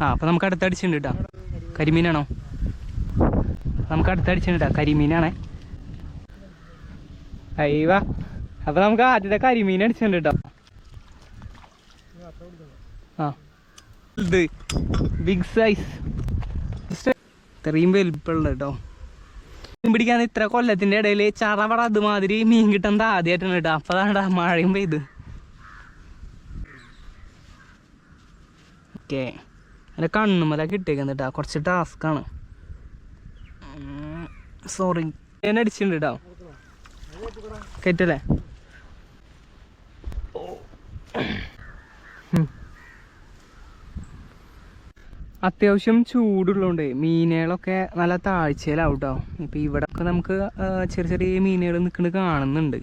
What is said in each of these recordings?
ആ അപ്പൊ നമുക്ക് അടുത്തടിച്ചിട്ടുണ്ട് കേട്ടോ കരിമീനാണോ? നമുക്ക് അടുത്തടിച്ചിട്ടുണ്ട് കേട്ടോ കരിമീനാണേ. അയ്യവ അപ്പൊ നമുക്ക് ആദ്യത്തെ കരിമീൻ അടിച്ചിട്ടുണ്ട് കേട്ടോ ആ. ഇത്. ബിഗ് സൈസ് ഇത്രയും വലുപ്പമുള്ള കേട്ടോ മീൻ പിടിക്കാൻ ഇത്ര കൊല്ലത്തിന്റെ ഇടയിൽ ചറവട അതുമാതിരി മീൻ കിട്ടുന്നത് ആദ്യമായിട്ടാണ് കേട്ടോ അപ്പൊ അതാണ്ടാ മഴയും പെയ്ത്. ഓക്കെ എന്റെ കണ്ണുമല കിട്ടിയേക്കുന്നത് കേട്ടോ കുറച്ച് ടാസ്ക്കാണ് സോറി ഞാൻ അടിച്ചിട്ടുണ്ട് കേട്ടോ അത്യാവശ്യം ചൂടുള്ളതുകൊണ്ട് മീനുകളൊക്കെ നല്ല താഴ്ചയിലാവും കേട്ടോ ഇപ്പം ഇവിടെ ഒക്കെ നമുക്ക് ചെറിയ ചെറിയ മീനുകൾ നിൽക്കുന്നത് കാണുന്നുണ്ട്.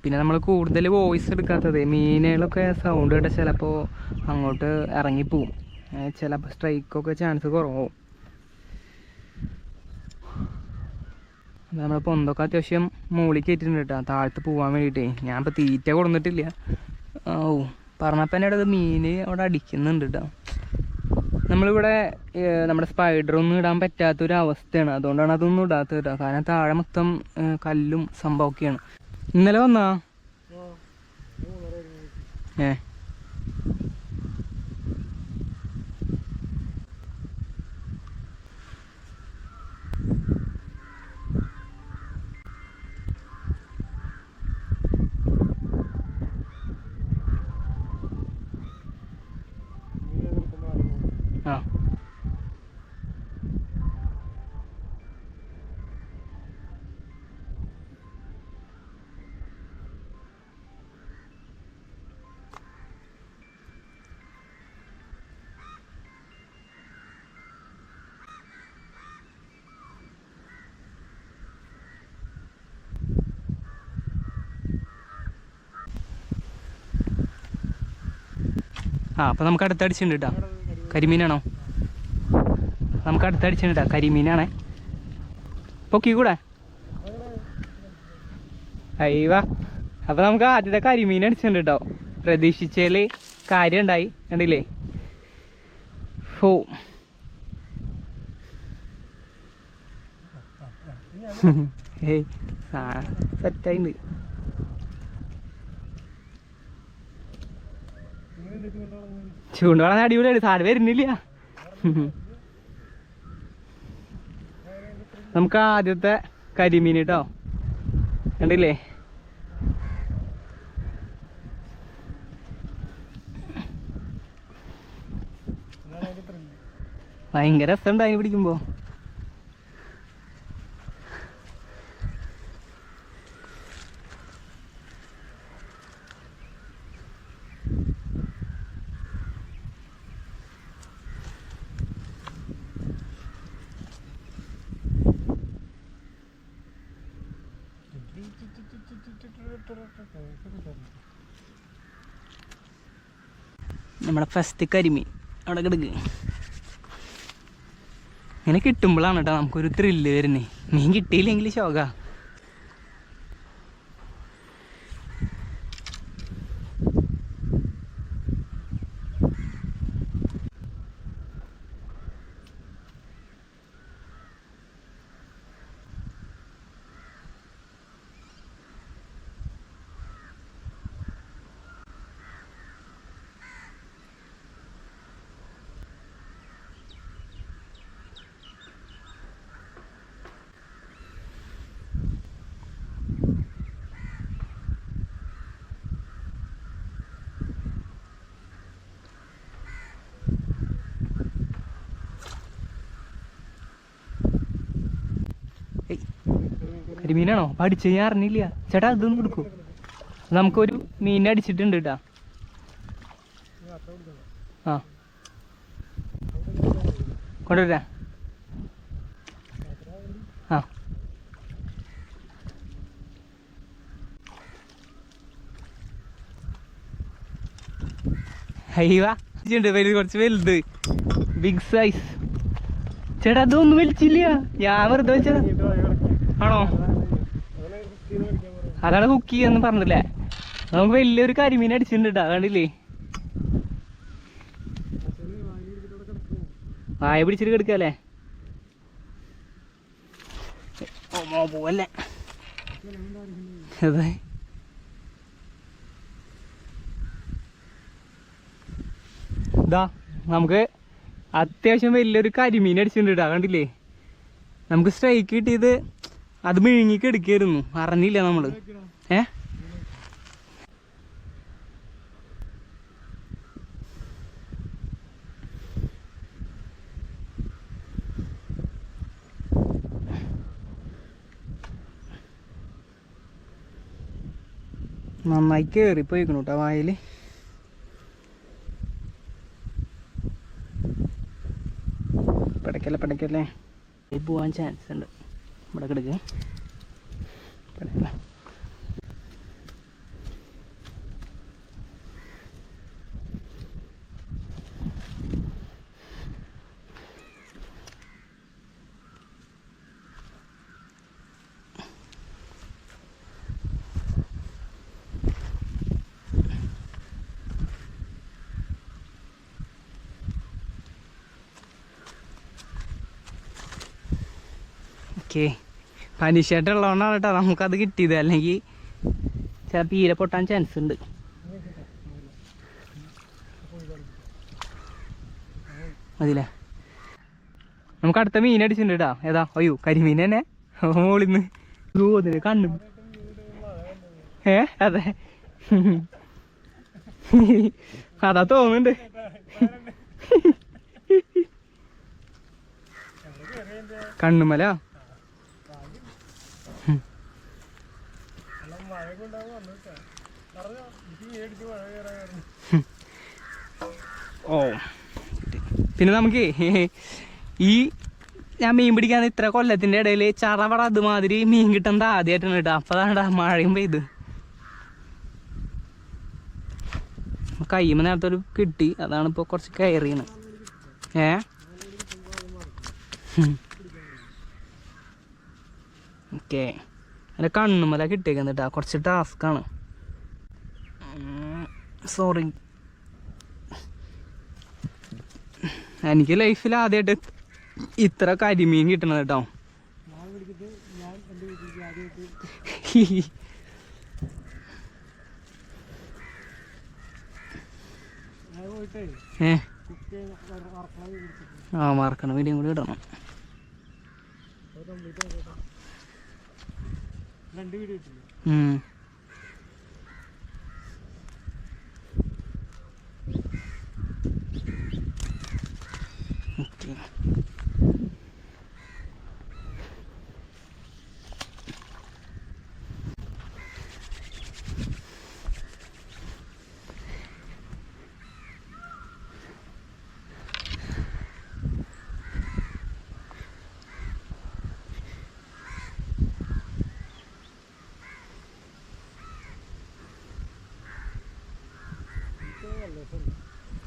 പിന്നെ നമ്മൾ കൂടുതൽ വോയിസ് എടുക്കാത്തത് മീനുകളൊക്കെ സൗണ്ട് കേട്ടാൽ ചിലപ്പോൾ അങ്ങോട്ട് ഇറങ്ങിപ്പോവും. ചിലപ്പോൾ സ്ട്രൈക്കൊക്കെ ചാൻസ് കുറവും നമ്മൾ പൊന്തൊക്കെ അത്യാവശ്യം മുകളിൽ കയറ്റിട്ടുണ്ട് കേട്ടോ. താഴത്ത് പോകാൻ വേണ്ടിയിട്ടേ. ഞാൻ ഇപ്പോൾ തീറ്റ കൊടുന്നിട്ടില്ല. ഓ പറഞ്ഞപ്പോൾ തന്നെ അവിടെ മീൻ അവിടെ അടിക്കുന്നുണ്ട് കേട്ടോ. നമ്മളിവിടെ നമ്മുടെ സ്പൈഡർ ഒന്നും ഇടാൻ പറ്റാത്തൊരു അവസ്ഥയാണ് അതുകൊണ്ടാണ് അതൊന്നും ഇടാത്തത് കേട്ടോ. കാരണം താഴെ മൊത്തം കല്ലും സംഭവമൊക്കെയാണ്. ഇന്നലെ വന്നാ? ഏ ആ അപ്പോൾ നമുക്ക് അടുത്തടിച്ചിട്ടുണ്ട് കേട്ടോ കരിമീനാണോ? നമുക്ക് അടുത്തടിച്ചിട്ടുണ്ട് കേട്ടോ കരിമീനാണേ. പൊക്കി കൂടെ? അയ്യവാ. അപ്പോൾ നമുക്ക് ആദ്യത്തെ കരിമീൻ അടിച്ചിട്ടുണ്ട് കേട്ടോ പ്രതീക്ഷിച്ചതിൽ കാര്യം ഉണ്ടായി കണ്ടില്ലേ ഓ ഏയ് സെറ്റായിട്ടുണ്ട് ചൂണ്ടുവളം അടിപൊളിയാണ് സാധനം വരുന്നില്ല. നമുക്ക് ആദ്യത്തെ കരിമീൻ കേട്ടോ. കണ്ടില്ലേ? ഭയങ്കര രസമുണ്ട് അതിന് പിടിക്കുമ്പോ. നമ്മുടെ ഫസ്റ്റ് കരിമീൻ. അവിടെ കിടക്ക്. ഇങ്ങനെ കിട്ടുമ്പോഴാണ് കേട്ടോ നമുക്കൊരു ത്രില്ല് വരുന്നേ. മീൻ കിട്ടിയില്ലെങ്കിൽ ശോക. കരിമീനാണോ? അടിച്ച് ഞാൻ അറിഞ്ഞില്ല. ചേട്ടാ ഇതൊന്നും കൊടുക്കൂ. നമുക്കൊരു മീൻ അടിച്ചിട്ടുണ്ട് കേട്ടാ ആ. കൊണ്ടുവരാ. ആ. അയ്യവാ കുറച്ച് വലുത്. Big size. ചേട്ടാ അതൊന്നും വലിച്ചില്ല. ഞാൻ വെറുതെ വെച്ചതാ. ആണോ? അതാണ് കുക്ക് ചെയ്യാന്ന് പറഞ്ഞില്ലേ? നമുക്ക് വലിയൊരു കരിമീൻ അടിച്ചിട്ടുണ്ട് കണ്ടില്ലേ? വായ പിടിച്ചിട്ട് കിടക്കല്ലേ ഇതാ നമുക്ക് അത്യാവശ്യം വലിയൊരു കരിമീൻ അടിച്ചിട്ടുണ്ട് കണ്ടില്ലേ? നമുക്ക് സ്ട്രൈക്ക് കിട്ടിയത് അത് മിഴുങ്ങിക്ക് എടുക്കായിരുന്നു. അറിഞ്ഞില്ല നമ്മൾ. ഏ? നന്നായി കേറി കേട്ടോ വായിൽ പിടയ്ക്കല്ലേ ഇത് പോവാൻ ചാൻസ് ഉണ്ട്. ഇവിടെ കിടക്ക് ഓക്കെ പനിഷായിട്ടുള്ളതുകൊണ്ടാണ് കേട്ടോ നമുക്കത് കിട്ടിയത്. അല്ലെങ്കിൽ ചിലപ്പോൾ ഈര പൊട്ടാൻ ചാൻസ് ഉണ്ട്. മതിയല്ലേ നമുക്ക് അടുത്ത മീൻ അടിച്ചിട്ടുണ്ട് കേട്ടോ. ഏതാ? അയ്യോ കരിമീൻ തന്നെ. മോളിന്ന്. തോന്നില്ല? കണ്ണു. ഏ അതെ. അതാ തോന്നുന്നുണ്ട്. കണ്ണുമല ഓ പിന്നെ നമുക്ക് ഈ ഞാൻ മീൻ പിടിക്കാൻ ഇത്ര കൊല്ലത്തിന്റെ ഇടയിൽ ചറവട അതുമാതിരി മീൻ കിട്ടുന്നത് ആദ്യമായിട്ടാണ് കേട്ടോ. അപ്പൊ അതാണ്ടാ മഴയും പെയ്ത്. കയ്യുമ്പോ നേരത്തെ ഒരു കിട്ടി. അതാണ് ഇപ്പൊ കുറച്ച് കയറിയാണ് ഏ? ഓക്കെ. എന്റെ കണ്ണുമല കിട്ടിയേക്കുന്നത് കേട്ടോ കുറച്ച് ടാസ്ക്കാണ് സോറി എനിക്ക് ലൈഫിൽ ആദ്യമായിട്ട് ഇത്ര കരിമീൻ കിട്ടണത് കേട്ടോ. ആ മറക്കണം വീഡിയോ കൂടി ഇടണം. രണ്ട് വീഡിയോ ഇട്ടില്ല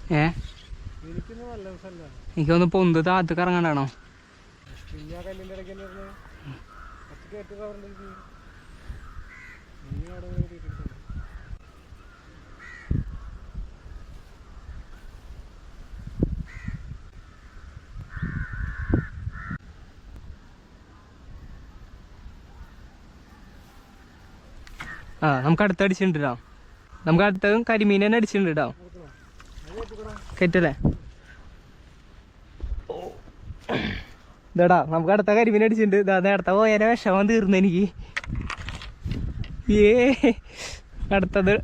കയറ്റി പൊന്ത് അവിടെ കയറിയിട്ടുണ്ട് ആ നമുക്ക് അടുത്ത അടിച്ചിട്ടുണ്ട് കേട്ടോ നമുക്ക് അടുത്തതും കരിമീൻ തന്നെ അടിച്ചിട്ടുണ്ട് കേട്ടോ കയറ്റല്ലേ? ഇതാടാ നമുക്ക് അടുത്ത കരിമീൻ അടിച്ചിട്ടുണ്ട്. ഇതാ നേരത്തെ പോയാലും വിഷമം തീർന്നു എനിക്ക്. ഏ അടുത്തത്.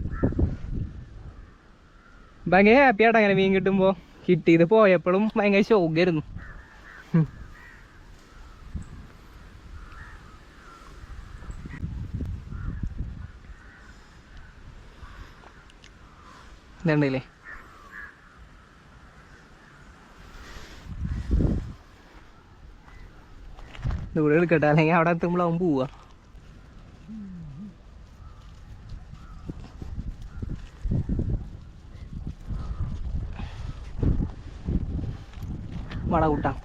ഭയങ്കര ഹാപ്പി ആട്ടോ അങ്ങനെ മീൻ കിട്ടുമ്പോൾ കിട്ടിയത് പോയപ്പോഴും ഭയങ്കര ഷോക്കായിരുന്നു ഇതുണ്ടല്ലേ? ദൂരെ എടുക്കട്ടെ അല്ലെങ്കിൽ അവിടെ എത്തുമ്പോഴാവും പോവുക വട കൂട്ടാം.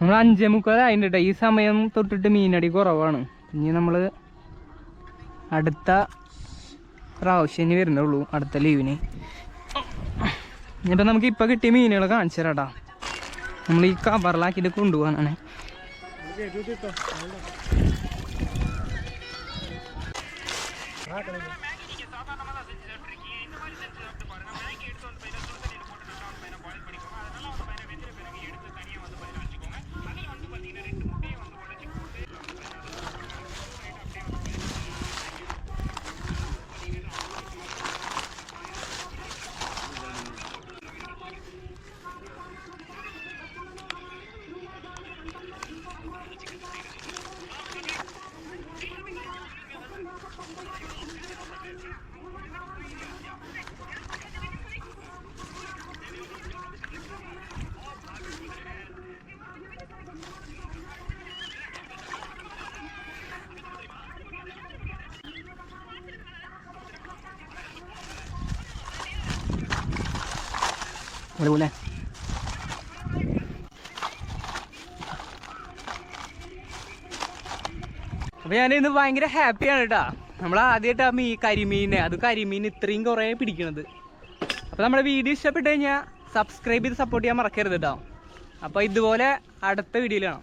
നമ്മൾ അഞ്ചേ മുക്കാലായിട്ടുണ്ട് ഈ സമയം തൊട്ടിട്ട് മീനടി കുറവാണ്. ഇനി നമ്മൾ അടുത്ത പ്രാവശ്യം ഇനി വരുന്നുള്ളൂ അടുത്ത ലീവിന് ഇനിയിപ്പോൾ നമുക്ക് ഇപ്പോൾ കിട്ടിയ മീനുകൾ കാണിച്ചു തരാട്ടാ നമ്മൾ ഈ കവറിലാക്കിയിട്ട് കൊണ്ടുപോകാനാണ് നമുക്ക് എഴുതി ഇട്ടോ ആ കളി അതുപോലെ അപ്പൊ ഞാൻ ഇന്ന് ഭയങ്കര ഹാപ്പിയാണ് കേട്ടോ നമ്മൾ ആദ്യമായിട്ടാ ഈ കരിമീനെ. അത് കരിമീൻ ഇത്രയും കുറേ പിടിക്കണത്. അപ്പോൾ നമ്മുടെ വീഡിയോ ഇഷ്ടപ്പെട്ട് കഴിഞ്ഞാൽ സബ്സ്ക്രൈബ് ചെയ്ത് സപ്പോർട്ട് ചെയ്യാൻ മറക്കരുത് കേട്ടോ അപ്പോൾ ഇതുപോലെ അടുത്ത വീഡിയോയിലാണ്